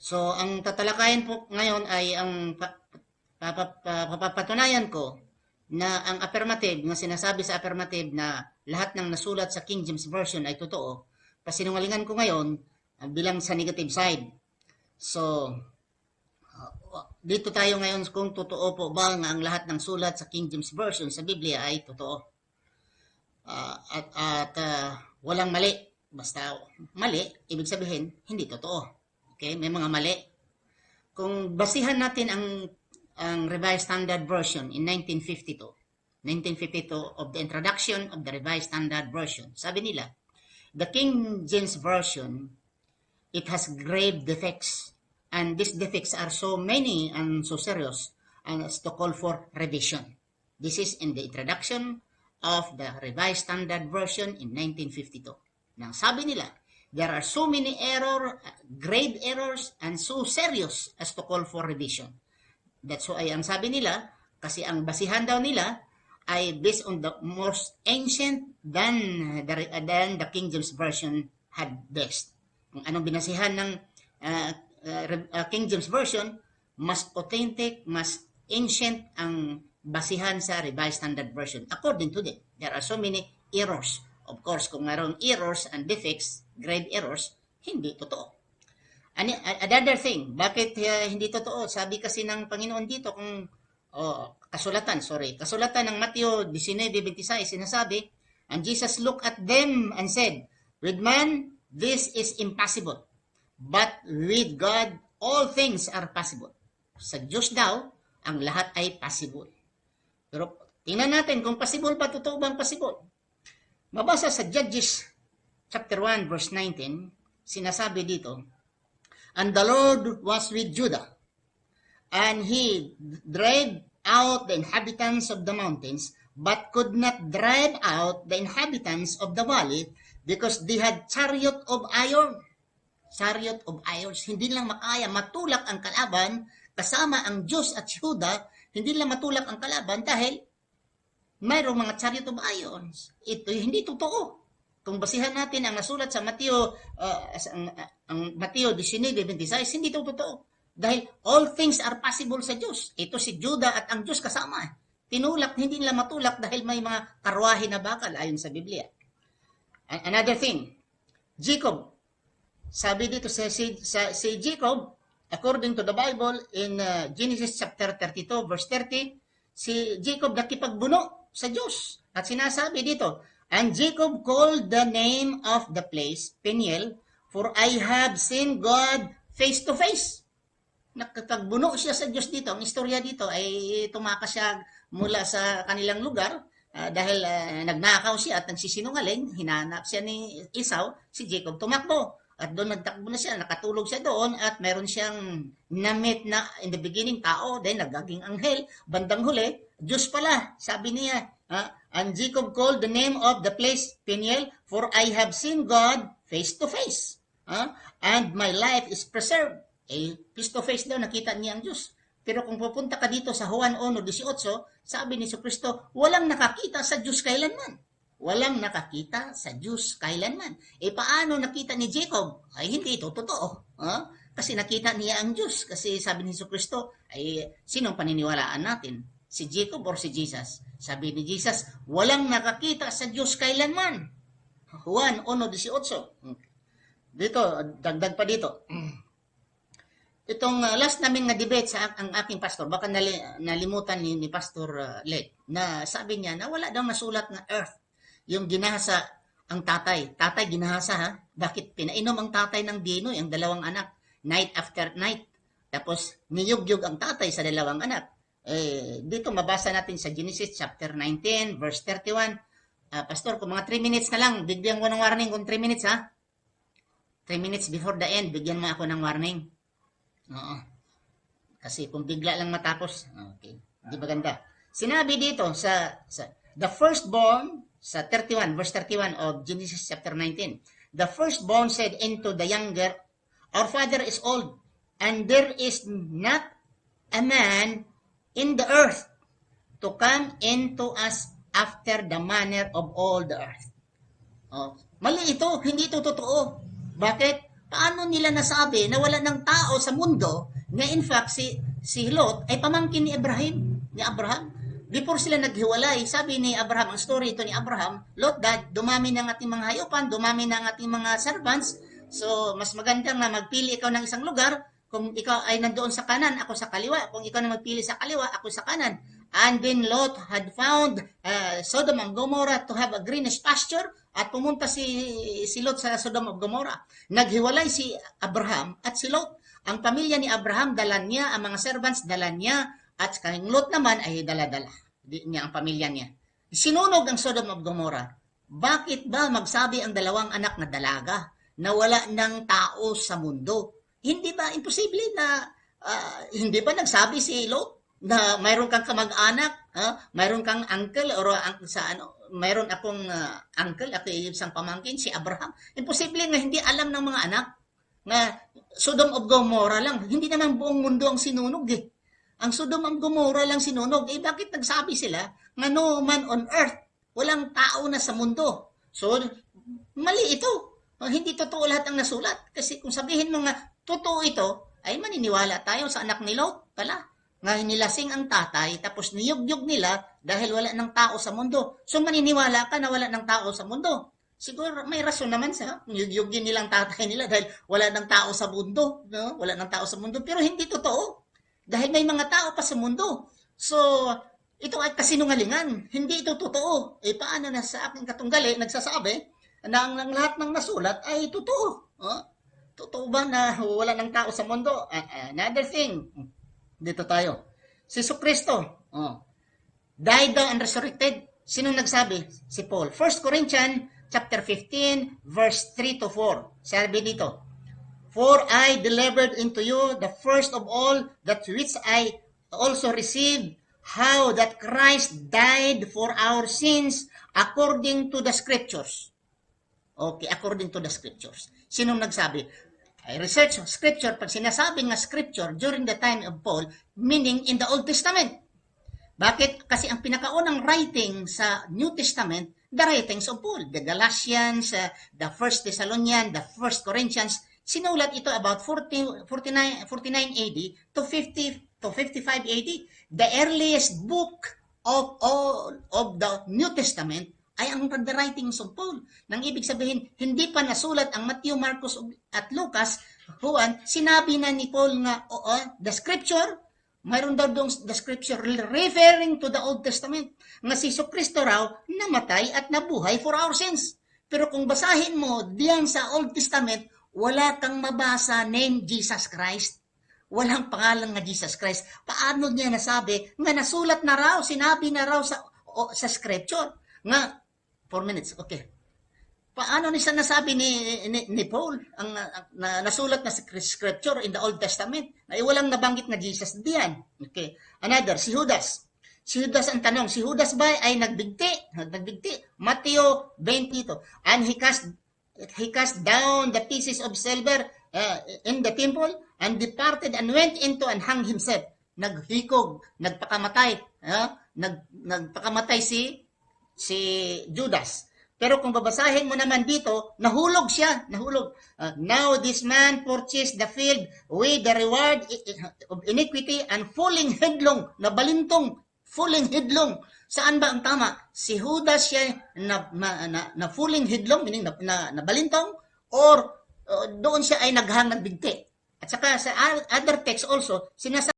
So, ang tatalakayin po ngayon ay ang pa- pa- pa- pa- papapatunayan ko na ang affirmative, na sinasabi sa affirmative na lahat ng nasulat sa King James Version ay totoo, pasinungalingan ko ngayon ah, bilang sa negative side. So, ah, dito tayo ngayon kung totoo po ba nga ang lahat ng sulat sa King James Version sa Biblia ay totoo. Ah, at at ah, walang mali. Basta mali, ibig sabihin, hindi totoo. Okay? May mga mali. Kung basihan natin ang ang Revised Standard Version in 1952, 1952 of the introduction of the Revised Standard Version, sabi nila, the King James Version, it has grave defects and these defects are so many and so serious as to call for revision. This is in the introduction of the Revised Standard Version in 1952. Nang sabi nila, there are so many error, grave errors, and so serious as to call for revision. That's why ang sabi nila, kasi ang basihan daw nila ay based on the most ancient than the, than the King James Version had best. Kung anong binasihan ng uh, uh, King James Version, mas authentic, mas ancient ang basihan sa Revised Standard Version. According to them, there are so many errors. Of course, kung mayroong errors and defects, grave errors, hindi totoo. Ani, another thing, bakit uh, hindi totoo? Sabi kasi ng Panginoon dito kung oh, kasulatan, sorry, kasulatan ng Mateo 19:26 sinasabi, and Jesus looked at them and said, with man this is impossible, but with God all things are possible. Sa Diyos daw, ang lahat ay possible. Pero tingnan natin kung possible ba, totoo bang possible? Mabasa sa Judges chapter 1 verse 19, sinasabi dito, And the Lord was with Judah, and he drove out the inhabitants of the mountains, but could not drive out the inhabitants of the valley, because they had chariot of iron. Chariot of iron. Hindi lang makaya matulak ang kalaban, kasama ang Diyos at Judah, hindi lang matulak ang kalaban dahil mayroong mga chariot of irons. Ito hindi totoo. Kung basihan natin ang nasulat sa Mateo, uh, ang, ang Mateo 19:26, hindi ito totoo. Dahil all things are possible sa Diyos. Ito si Judah at ang Diyos kasama. Tinulak, hindi nila matulak dahil may mga karwahe na bakal ayon sa Biblia. Another thing, Jacob. Sabi dito sa si, sa, si Jacob, according to the Bible, in uh, Genesis chapter 32, verse 30, si Jacob nakipagbuno sa Diyos. At sinasabi dito, And Jacob called the name of the place Peniel, for I have seen God face to face. Nakapagbuno siya sa Diyos dito. Ang istorya dito ay tumakas siya mula sa kanilang lugar uh, dahil uh, nagnakaw siya at nagsisinungaling. Hinanap siya ni Esau, si Jacob tumakbo. At doon nagtakbo na siya, nakatulog siya doon at meron siyang namit na in the beginning tao, then nagaging anghel, bandang huli, Diyos pala, sabi niya. Uh, and Jacob called the name of the place Peniel, for I have seen God face to face. Uh, and my life is preserved. Eh, face to face daw, nakita niya ang Diyos. Pero kung pupunta ka dito sa Juan 1.18, sabi ni Kristo, walang nakakita sa Diyos kailanman. Walang nakakita sa Diyos kailanman. E paano nakita ni Jacob? Ay hindi ito totoo. Huh? Kasi nakita niya ang Diyos. Kasi sabi ni Kristo, ay sinong paniniwalaan natin? Si Jacob or si Jesus? Sabi ni Jesus, walang nakakita sa Diyos kailanman. Juan 1.18. Dito, dagdag pa dito. Itong uh, last namin na debate sa ang aking pastor, baka nali, nalimutan ni, ni Pastor uh, Lek, na sabi niya na wala daw nasulat na earth yung ginahasa ang tatay. Tatay ginahasa ha? Bakit pinainom ang tatay ng Dinoy, ang dalawang anak, night after night. Tapos niyugyug ang tatay sa dalawang anak. Eh, dito mabasa natin sa Genesis chapter 19, verse 31. Uh, Pastor, kung mga 3 minutes na lang, bigyan ko ng warning kung 3 minutes ha. 3 minutes before the end, bigyan mo ako ng warning. Oo. Kasi kung bigla lang matapos, okay. Di ba ganda? Sinabi dito sa, sa the firstborn sa 31, verse 31 of Genesis chapter 19. The firstborn said into the younger, Our father is old, and there is not a man in the earth to come into us after the manner of all the earth. Oh, mali ito, hindi ito totoo. Bakit? paano nila nasabi na wala ng tao sa mundo na in fact si si Lot ay pamangkin ni Abraham, ni Abraham. Before sila naghiwalay, sabi ni Abraham, ang story ito ni Abraham, Lot, dad, dumami ng ating mga hayupan, dumami ng ating mga servants, so mas maganda nga magpili ikaw ng isang lugar, kung ikaw ay nandoon sa kanan, ako sa kaliwa, kung ikaw na magpili sa kaliwa, ako sa kanan. And then Lot had found uh, Sodom and Gomorrah to have a greenish pasture at pumunta si, si Lot sa Sodom and Gomorrah. Naghiwalay si Abraham at si Lot. Ang pamilya ni Abraham, dalan niya, ang mga servants, dalan niya, at kanyang Lot naman ay dala-dala. Di niya ang pamilya niya. Sinunog ang Sodom of Gomorrah. Bakit ba magsabi ang dalawang anak na dalaga na wala ng tao sa mundo? Hindi ba imposible na ah, hindi ba nagsabi si Lot na mayroon kang kamag-anak, ha? mayroon kang uncle or ang, sa ano, mayroon akong ah, uncle, ay isang pamangkin, si Abraham. Imposible nga hindi alam ng mga anak na Sodom of Gomorrah lang. Hindi naman buong mundo ang sinunog eh. Ang Sodom of Gomorrah lang sinunog. Eh bakit nagsabi sila nga no man on earth, walang tao na sa mundo. So, mali ito. Oh, hindi totoo lahat ang nasulat. Kasi kung sabihin mo nga, totoo ito, ay maniniwala tayo sa anak ni Lot pala. Nga nilasing ang tatay, tapos niyugyug nila dahil wala ng tao sa mundo. So maniniwala ka na wala ng tao sa mundo. Siguro may rason naman sa niyugyugin nilang tatay nila dahil wala ng tao sa mundo. No? Wala ng tao sa mundo. Pero hindi totoo. Dahil may mga tao pa sa mundo. So, ito ay kasinungalingan. Hindi ito totoo. Eh, paano na sa aking katunggali nagsasabi na ang, ang lahat ng nasulat ay totoo? Oh? Totoo ba na wala ng tao sa mundo? Uh, another thing. Dito tayo. Si Kristo. Oh. Died daw and resurrected. Sinong nagsabi? Si Paul. 1 Corinthians chapter 15 verse 3 to 4. Sabi dito, For I delivered into you the first of all that which I also received, how that Christ died for our sins according to the scriptures. Okay, according to the scriptures. Sinong nagsabi? I research scripture, pag sinasabi nga scripture during the time of Paul, meaning in the Old Testament. Bakit? Kasi ang pinakaunang writing sa New Testament, the writings of Paul, the Galatians, uh, the First Thessalonians, the First Corinthians, sinulat ito about 40, 49, 49 AD to 50 to 55 AD. The earliest book of all of the New Testament ay ang the writings of Paul. Nang ibig sabihin, hindi pa nasulat ang Matthew, Marcos at Lucas, Juan, sinabi na ni Paul nga, oo, the scripture, mayroon daw doon the scripture referring to the Old Testament, nga si Kristo raw namatay at nabuhay for our sins. Pero kung basahin mo diyan sa Old Testament, wala kang mabasa name Jesus Christ. Walang pangalan nga Jesus Christ. Paano niya nasabi nga nasulat na raw, sinabi na raw sa o, sa scripture nga 4 minutes. Okay. Paano ni siya nasabi ni, ni, ni Paul ang, ang na, nasulat na sa scripture in the Old Testament ay walang nabanggit na Jesus diyan. Okay. Another, si Judas. Si Judas ang tanong, si Judas ba ay nagbigti? Nagbigti. Mateo 20 to. And he cast he cast down the pieces of silver uh, in the temple and departed and went into and hung himself. Naghikog, nagpakamatay. Uh, nag, nagpakamatay si si Judas. Pero kung babasahin mo naman dito, nahulog siya, nahulog. Uh, now this man purchased the field with the reward of iniquity and falling headlong, nabalintong, falling headlong. Saan ba ang tama? Si Judas siya na, na, na, na falling headlong, meaning na, na, nabalintong, or uh, doon siya ay naghang nagbigti. At saka sa other text also, sinasabi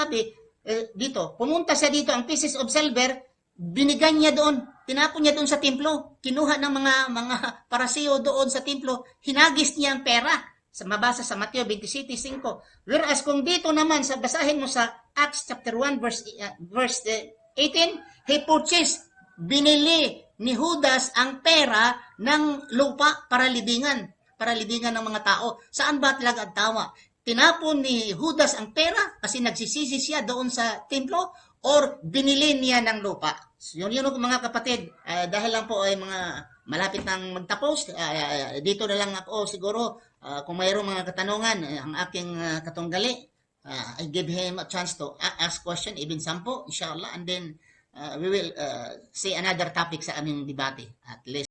sabi eh, dito, pumunta siya dito, ang pieces of silver, binigyan niya doon, tinapon niya doon sa templo, kinuha ng mga mga parasiyo doon sa templo, hinagis niya ang pera. Sa mabasa sa Mateo 27:5. Whereas kung dito naman sa basahin mo sa Acts chapter 1 verse uh, verse uh, 18, he purchased binili ni Judas ang pera ng lupa para libingan, para libingan ng mga tao. Saan ba talaga ang tama? tinapon ni Judas ang pera kasi nagsisisi siya doon sa templo or binili niya ng lupa. So, yun yun mga kapatid, uh, dahil lang po ay mga malapit nang magtapos, uh, dito na lang ako siguro uh, kung mayroong mga katanungan, uh, ang aking uh, katunggali uh, I give him a chance to ask question, even sampo, inshallah, and then uh, we will uh, say another topic sa aming debate. At least